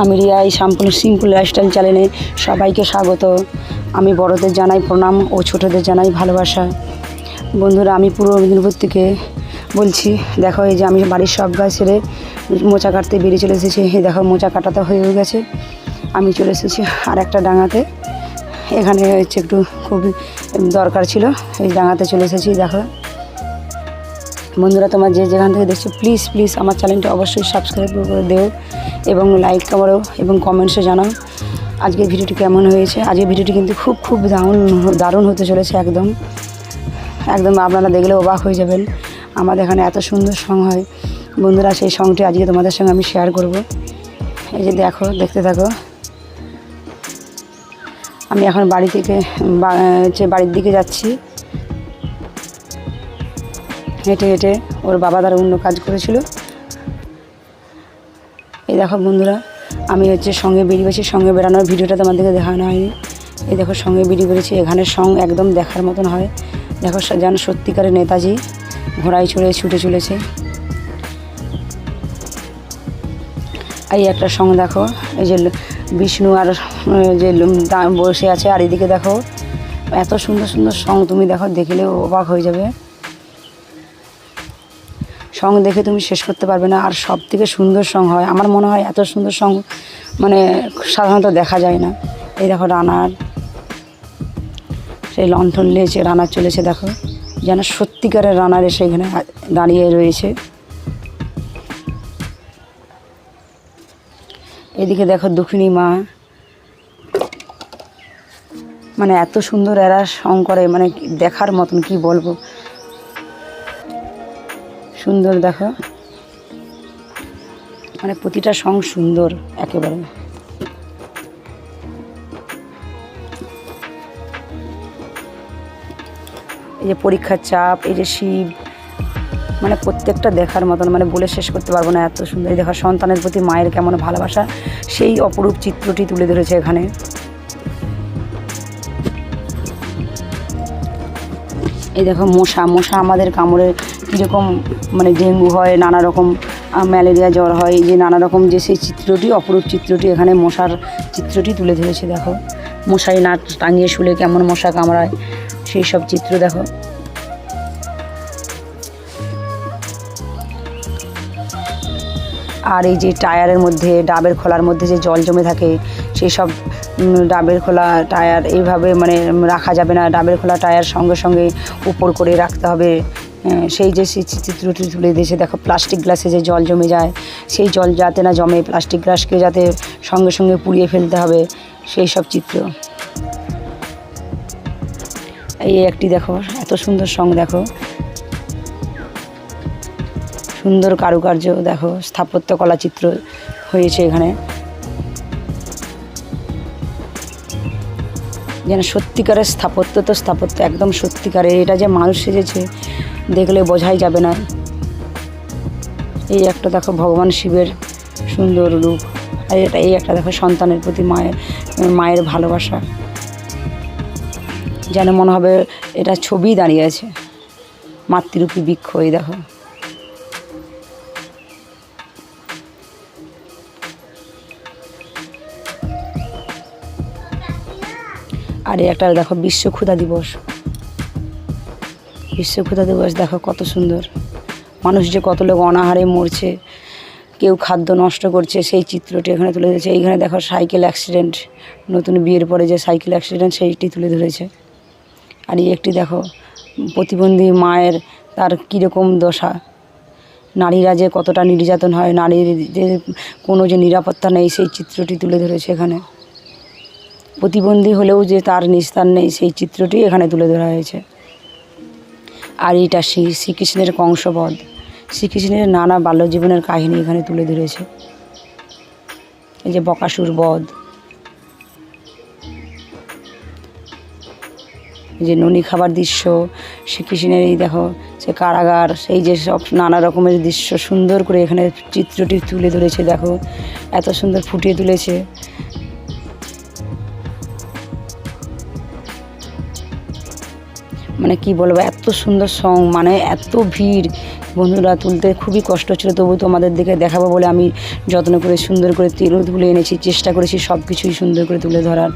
আমি রিয়া এই sample simple lifestyle চ্যানেলে সবাইকে স্বাগত। আমি বড়দের জানাই প্রণাম ও ছোটদের জানাই ভালোবাসা। বন্ধুরা, আমি পূর্ব মেদিনীপুর থেকে বলছি, দেখো এই যে আমি বাড়ির সব গাছ ছেড়ে মোচা কাটতে বেরিয়ে চলে এসেছি। এই দেখো, মোচা কাটাতে হয়ে গেছে। আমি চলে এসেছি আর একটা ডাঙাতে। এখানে হচ্ছে একটু খুবই দরকার ছিল, এই ডাঙাতে চলে এসেছি, দেখো। বন্ধুরা, তোমার যে যেখান থেকে দেখছ প্লিজ প্লিজ আমার চ্যানেলটা অবশ্যই সাবস্ক্রাইব করে দেও এবং লাইক করো এবং কমেন্টসে জানাও। আজকের ভিডিওটি কেমন হয়েছে? আজকের ভিডিওটি কিন্তু খুব খুব দারুণ দারুণ হতে চলেছে একদম। একদম আপনারা দেখলে অবাক হয়ে যাবেন আমাদের এখানে এত সুন্দর সং হয়। বন্ধুরা, সেই সংটি আজকে তোমাদের সঙ্গে আমি শেয়ার করব। এই যে দেখো, দেখতে থাকো। আমি এখন বাড়ি থেকে হচ্ছে বাড়ির দিকে যাচ্ছি। হেঁটে হেঁটে ওর বাবা তার অন্য কাজ করেছিল। এই দেখো বন্ধুরা, আমি হচ্ছে সঙ্গে বেরিয়ে গেছি সঙ্গে বেরানোর ভিডিওটা তোমাদেরকে দেখানো হয়নি। এই দেখো সঙ্গে বেরিয়ে বেরিয়েছি এখানে সং একদম দেখার মতন হয়। দেখো যেন সত্যিকারের নেতাজি ঘোড়ায় চড়ে ছুটে চলেছে। এই একটা সং দেখো, এই যে বিষ্ণু আর যে বসে আছে আর এদিকে দেখো, এত সুন্দর সুন্দর সং তুমি দেখো, দেখলে অবাক হয়ে যাবে। সং দেখে তুমি শেষ করতে পারবে না। আর সব থেকে সুন্দর সং হয়, আমার মনে হয় এত সুন্দর সং মানে সাধারণত দেখা যায় না। এই দেখো রানার, সেই লণ্ঠন নিয়েছে রানার চলেছে দেখো। যেন সত্যিকারের রানার এসে এখানে দাঁড়িয়ে রয়েছে। এদিকে দেখো দক্ষিণী মা মানে এত সুন্দর এরা সং করে মানে দেখার মতন কি বলব। সুন্দর, দেখো। মানে প্রতিটা সং সুন্দর, একেবারে। এই যে পরীক্ষার চাপ, এই যে শিব মানে প্রত্যেকটা দেখার মতন মানে বলে শেষ করতে পারব না এত সুন্দর। এই দেখো, সন্তানের প্রতি মায়ের কেমন ভালোবাসা, সেই অপরূপ চিত্রটি তুলে ধরেছে এখানে। এই দেখো, মশা মশা আমাদের কামড়ে কীরকম মানে ডেঙ্গু হয় নানা রকম ম্যালেরিয়া জ্বর হয় যে নানা রকম যে সেই চিত্রটি, অপরূপ চিত্রটি এখানে মশার চিত্রটি তুলে ধরেছে, দেখো। মশারি না টাঙিয়ে শুলে কেমন মশা কামড়ায়, সেই সব চিত্র, দেখো। আর এই যে টায়ারের মধ্যে, ডাবের খোলার মধ্যে যে জল জমে থাকে, সেই সব ডাবের খোলা টায়ার এইভাবে মানে রাখা যাবে না। ডাবের খোলা টায়ার সঙ্গে সঙ্গে উপর করে রাখতে হবে। সেই যে চিত্রটি তুলে দিয়েছে দেখো প্লাস্টিক গ্লাসে যে জল জমে যায়, সেই জল যাতে না জমে প্লাস্টিক গ্লাসকে যাতে সঙ্গে সঙ্গে পুড়িয়ে ফেলতে হবে, সেই সব চিত্র। এই একটি দেখো, এত সুন্দর সং দেখো। সুন্দর কারুকার্য দেখো, স্থাপত্য কলা চিত্র হয়েছে এখানে। যেন সত্যিকারের স্থাপত্য তো স্থাপত্য, একদম সত্যিকারের। এটা যে মানুষ সেজেছে দেখলে বোঝাই যাবে না। এই একটা দেখো ভগবান শিবের সুন্দর রূপ। আর এটা এই একটা দেখো সন্তানের প্রতি মায়ের মায়ের ভালোবাসা। যেন মনে হবে এটা ছবি দাঁড়িয়ে আছে। মাতৃরূপী বৃক্ষ, এই দেখো। আর একটা দেখো বিশ্ব ক্ষুধা দিবস। বিশ্ব ক্ষুধা দিবস, দেখো কত সুন্দর। মানুষ যে কত লোক অনাহারে মরছে, কেউ খাদ্য নষ্ট করছে, সেই চিত্রটি এখানে তুলে ধরেছে। এইখানে দেখো সাইকেল অ্যাক্সিডেন্ট নতুন বিয়ের পরে যে সাইকেল অ্যাক্সিডেন্ট সেইটি তুলে ধরেছে। আর এই একটি দেখো, প্রতিবন্ধী মায়ের তার কীরকম দশা। নারীরা যে কতটা নির্যাতন হয়, নারীর যে কোনো যে নিরাপত্তা নেই, সেই চিত্রটি তুলে ধরেছে এখানে। প্রতিবন্ধী হলেও যে তার নিস্তার নেই, সেই চিত্রটি এখানে তুলে ধরা হয়েছে। আর এটা সেই শ্রীকৃষ্ণের কংসবধ। শ্রীকৃষ্ণের নানা বাল্যজীবনের কাহিনী এখানে তুলে ধরেছে। এই যে বকাসুর বধ। যে ননি খাবার দৃশ্য, শ্রীকৃষ্ণের এই দেখো সে কারাগার, সেই যে সব নানা রকমের দৃশ্য সুন্দর করে এখানে চিত্রটি তুলে ধরেছে, দেখো। এত সুন্দর ফুটিয়ে তুলেছে। মানে কি বলব, এত সুন্দর সং মানে এত ভিড়। বন্ধুরা, তুলতে খুবই কষ্ট ছিল, তবু তোমাদের দিকে দেখাবো বলে আমি যত্ন করে, সুন্দর করে তেলও তুলে এনেছি, চেষ্টা করেছি সব কিছুই সুন্দর করে তুলে ধরার।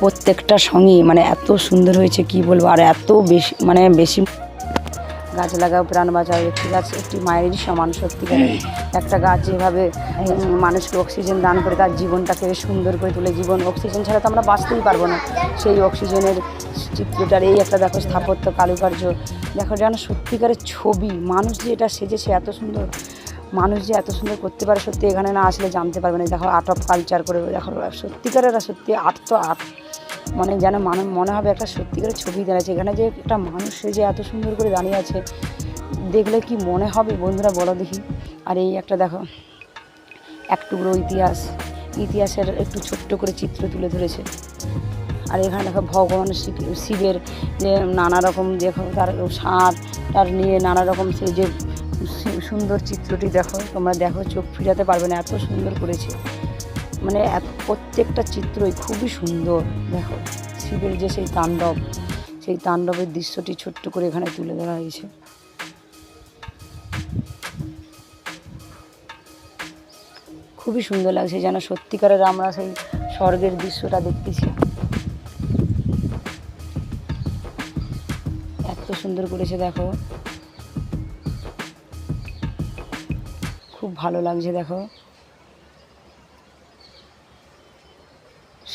প্রত্যেকটা সঙ্গই মানে এত সুন্দর হয়েছে, কি বলব, আর এত বেশি মানে বেশি গাছ লাগাও প্রাণ বাঁচাও একটি গাছ একটি মায়েরই সমান সত্যিকারের একটা গাছ যেভাবে মানুষকে অক্সিজেন দান করে তার জীবনটাকে সুন্দর করে তুলে জীবন অক্সিজেন ছাড়া তো আমরা বাঁচতেই পারব না। সেই অক্সিজেনের চিত্রটার এই একটা দেখো স্থাপত্য কারুকার্য। দেখো যেন সত্যিকারের ছবি মানুষ যে এটা সেজেছে এত সুন্দর মানুষ যে এত সুন্দর করতে পারে সত্যি এখানে না আসলে জানতে পারবে না। দেখো আর্ট অফ কালচার করে দেখো সত্যিকারের সত্যি আর্ট তো আর্ট মানে যেন মানে মনে হবে একটা সত্যিকারের ছবি দাঁড়াচ্ছে এখানে যে একটা মানুষ যে এত সুন্দর করে দাঁড়িয়ে আছে, দেখলে কি মনে হবে বন্ধুরা বলো দেখি। আর এই একটা দেখো, এক টুকরো ইতিহাস, ইতিহাসের একটু ছোট্ট করে চিত্র তুলে ধরেছে। আর এখানে দেখো ভগবান শিব- শিবের যে নানা রকম দেখো, তার সার, তার নিয়ে নানা রকম সেই যে সুন্দর চিত্রটি দেখো, তোমরা দেখো, চোখ ফিরাতে পারবে না, এত সুন্দর করেছে। মানে এত- প্রত্যেকটা চিত্রই খুবই সুন্দর। দেখো, শিবের যে সেই তাণ্ডব, সেই তাণ্ডবের দৃশ্যটি ছোট্ট করে এখানে তুলে ধরা হয়েছে। খুবই সুন্দর লাগছে যেন সত্যিকারের আমরা সেই স্বর্গের দৃশ্যটা দেখতেছি। এত সুন্দর করেছে, দেখো। খুব ভালো লাগছে, দেখো।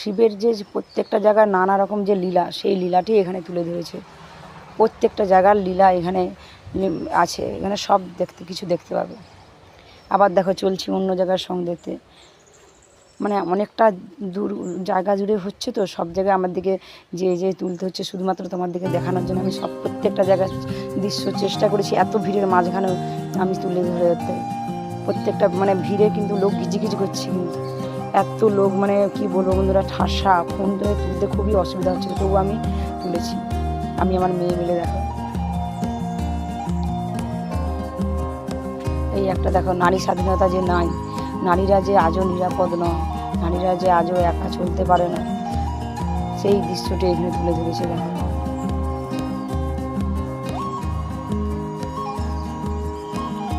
শিবের যে প্রত্যেকটা জায়গার নানা রকম যে লীলা, সেই লীলাটি এখানে তুলে ধরেছে। প্রত্যেকটা জায়গার লীলা এখানে আছে। এখানে সব দেখতে, কিছু দেখতে পাবে। আবার দেখো, চলছি অন্য জায়গার সং দেখতে। মানে অনেকটা দূর, জায়গা জুড়ে হচ্ছে তো, সব জায়গায় আমার দিকে যে যে তুলতে হচ্ছে, শুধুমাত্র তোমার দিকে দেখানোর জন্য আমি সব প্রত্যেকটা জায়গার দৃশ্য চেষ্টা করেছি। এত ভিড়ের মাঝখানেও আমি তুলে ধরে রাখতে প্রত্যেকটা মানে ভিড়ে কিন্তু লোক গিজিগিজি করছে কিন্তু। এত লোক মানে কি বলব বন্ধুরা, ঠাসা। ফোন ধরে তুলতে খুবই অসুবিধা হচ্ছিল তবু আমি তুলেছি। আমি আমার মেয়ে মিলে দেখো। এই একটা দেখো, নারী স্বাধীনতা যে নাই, নারীরা যে আজও নিরাপদ নয়, নারীরা যে আজও একা চলতে পারে না, সেই দৃশ্যটি এখানে তুলে ধরেছে দেখো।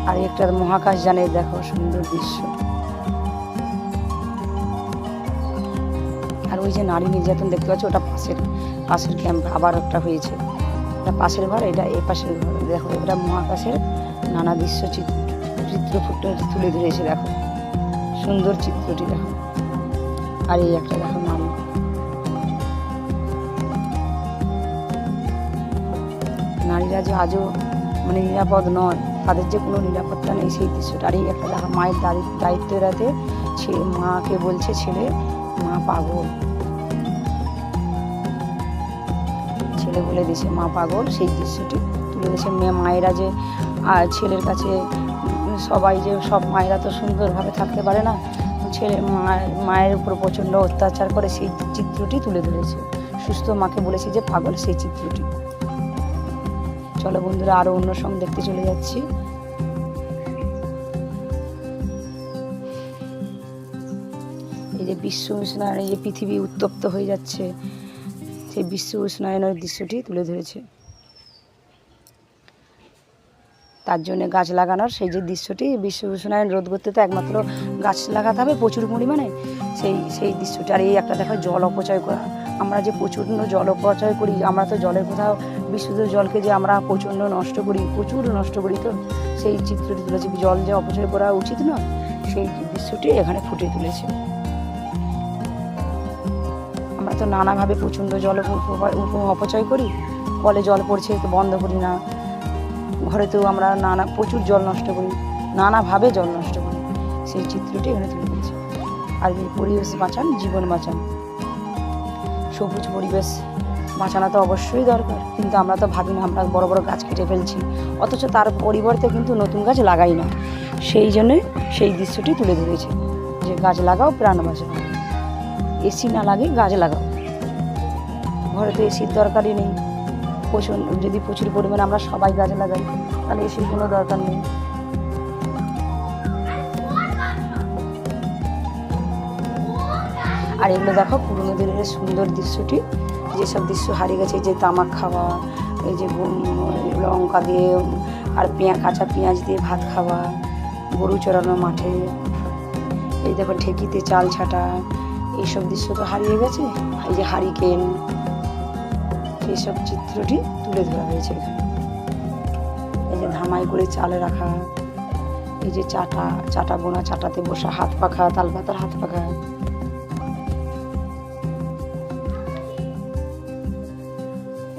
আর একটা মহাকাশ যানের দেখো সুন্দর দৃশ্য। ওই যে নারী নির্যাতন দেখতে পাচ্ছ, ওটা পাশের পাশের ক্যাম্প আবার একটা হয়েছে। এটা পাশের ঘর, এটা এ পাশের ঘর। দেখো, এটা মহাকাশের নানা দৃশ্য চিত্র চিত্র ফুটে তুলে ধরেছে, দেখো। সুন্দর চিত্রটি, দেখো। আর এই একটা, দেখো, নারী। নারীরা যে আজও মানে নিরাপদ নয়, তাদের যে কোনো নিরাপত্তা নেই, সেই দৃশ্যটা। আর এই একটা, দেখো, মায়ের দায়িত্ব এড়াতে মাকে বলছে, ছেলে, মা পাগল। ছেলে বলে দিয়েছে, মা পাগল, সেই দৃশ্যটি তুলে দিয়েছে মেয়ে মায়েরা যে ছেলের কাছে সবাই যে, সব মায়েরা তো সুন্দরভাবে থাকতে পারে না, ছেলে মায়ের উপর প্রচণ্ড অত্যাচার করে সেই চিত্রটি তুলে ধরেছে। সুস্থ মাকে বলেছে যে, পাগল, সেই চিত্রটি। চলো বন্ধুরা আরও অন্য সঙ্গে দেখতে চলে যাচ্ছি। এই যে বিশ্ব উষ্ণায়ন এই যে পৃথিবী উত্তপ্ত হয়ে যাচ্ছে সেই বিশ্ব উষ্ণায়নের দৃশ্যটি তুলে ধরেছে। তার জন্য গাছ লাগানোর সেই যে দৃশ্যটি বিশ্ব উষ্ণায়ন রোধ করতে তো একমাত্র গাছ লাগাতে হবে প্রচুর পরিমাণে। সেই সেই দৃশ্যটি আর এই একটা দেখো, জল অপচয় করা। আমরা যে প্রচণ্ড জল অপচয় করি, আমরা তো জলের কোথাও বিশুদ্ধ জলকে যে আমরা প্রচণ্ড নষ্ট করি, প্রচুর নষ্ট করি তো, সেই চিত্রটি তুলেছে। জল যে অপচয় করা উচিত নয়, সেই দৃশ্যটি এখানে ফুটে তুলেছে। আমরা তো নানাভাবে প্রচণ্ড জল অপচয় করি কলে জল পড়ছে তো বন্ধ করি না। ঘরেতেও আমরা নানা, প্রচুর জল নষ্ট করি, নানাভাবে জল নষ্ট করি। সেই চিত্রটি এখানে তুলে দিয়েছে আর পরিবেশ বাঁচান, জীবন বাঁচান। সবুজ পরিবেশ বাঁচানো তো অবশ্যই দরকার, কিন্তু আমরা তো ভাবি না, আমরা বড় বড় গাছ কেটে ফেলছি। অথচ তার পরিবর্তে কিন্তু নতুন গাছ লাগাই না। সেই জন্যে সেই দৃশ্যটি তুলে ধরেছে, যে গাছ লাগাও, প্রাণ বাঁচাও। এসি না লাগে গাছ লাগাও। ঘরে তো এসির দরকারই নেই। প্রচুর, যদি প্রচুর পরিমাণে আমরা সবাই গাছ লাগাই, তাহলে এসির কোনো দরকার নেই। আর এগুলো দেখো, পুরোনো দিনের সুন্দর দৃশ্যটি। যেসব দৃশ্য হারিয়ে গেছে যে তামাক খাওয়া, এই যে লঙ্কা দিয়ে, আর পেঁয়া কাঁচা পেঁয়াজ দিয়ে ভাত খাওয়া, গরু চড়ানো মাঠে। এই দেখো, ঢেকিতে চাল ছাটা। এইসব দৃশ্য তো হারিয়ে গেছে। এই যে হারিকেন, এইসব চিত্রটি তুলে ধরা হয়েছে এই যে ধামাই করে চাল রাখা, এই যে চাটা চাটা বোনা, চাটাতে বসা, হাত পাখা তাল পাতার হাত পাখা।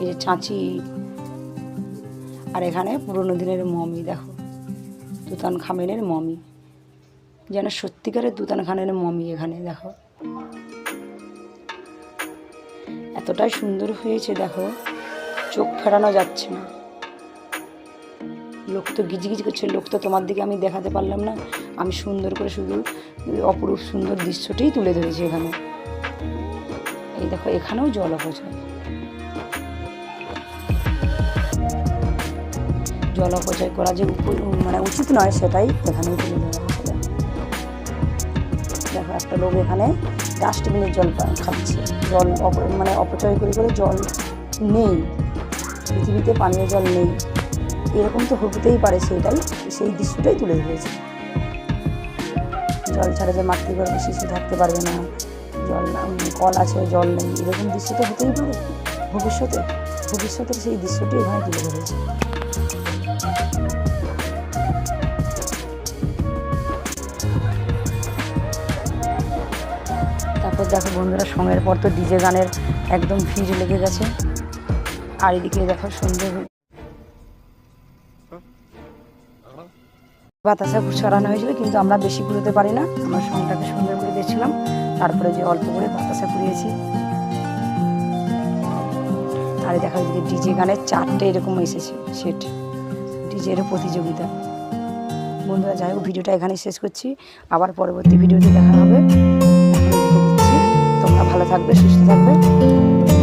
এই যে চাঁচি, আর এখানে পুরোনো দিনের মমি, দেখো তুতান খামেনের মমি। যেন সত্যিকারের তুতান খানের মমি এখানে, দেখো। এতটাই সুন্দর হয়েছে, দেখো। চোখ ফেরানো যাচ্ছে না। লোক তো গিজগিজ করছে, লোক তো তোমার দিকে আমি দেখাতে পারলাম না। আমি সুন্দর করে শুধু অপরূপ সুন্দর দৃশ্যটিই তুলে ধরেছি এখানে। এই দেখো, এখানেও জল অপচয়। জল অপচয় করা যে মানে উচিত নয়, সেটাই এখানে তুলে ধরা। একটা লোক এখানে ডাস্টবিনের জল খাচ্ছে। জল মানে অপচয় করে করে জল নেই। পৃথিবীতে পানীয় জল নেই। এরকম তো হতেই পারে সেটাই সেই দৃশ্যটাই তুলে ধরেছে। জল ছাড়া যে মাতৃগর্ভে শিশু থাকতে পারবে না। জল কল আছে, জল নেই। এরকম দৃশ্য তো হতেই পারে ভবিষ্যতে। ভবিষ্যতের সেই দৃশ্যটি এখানে তুলে ধরেছে। দেখো বন্ধুরা সময়ের পর তো ডিজে গানের একদম ভিড় লেগে গেছে। আর এদিকে দেখো হয়ে- বাতাসা ছড়ানো হয়েছিল, কিন্তু আমরা বেশি পুরোতে পারি না। আমরা সঙ্গটাকে সুন্দর করে দিয়েছিলাম তারপরে যে অল্প করে বাতাসা পুড়িয়েছি আর দেখো এদিকে ডিজে গানের চারটে এরকম এসেছে সেট। ডিজের প্রতিযোগিতা। বন্ধুরা, যাই হোক, ভিডিওটা এখানে শেষ করছি। আবার পরবর্তী ভিডিওতে দেখা থাকবে সুস্থ থাকবে।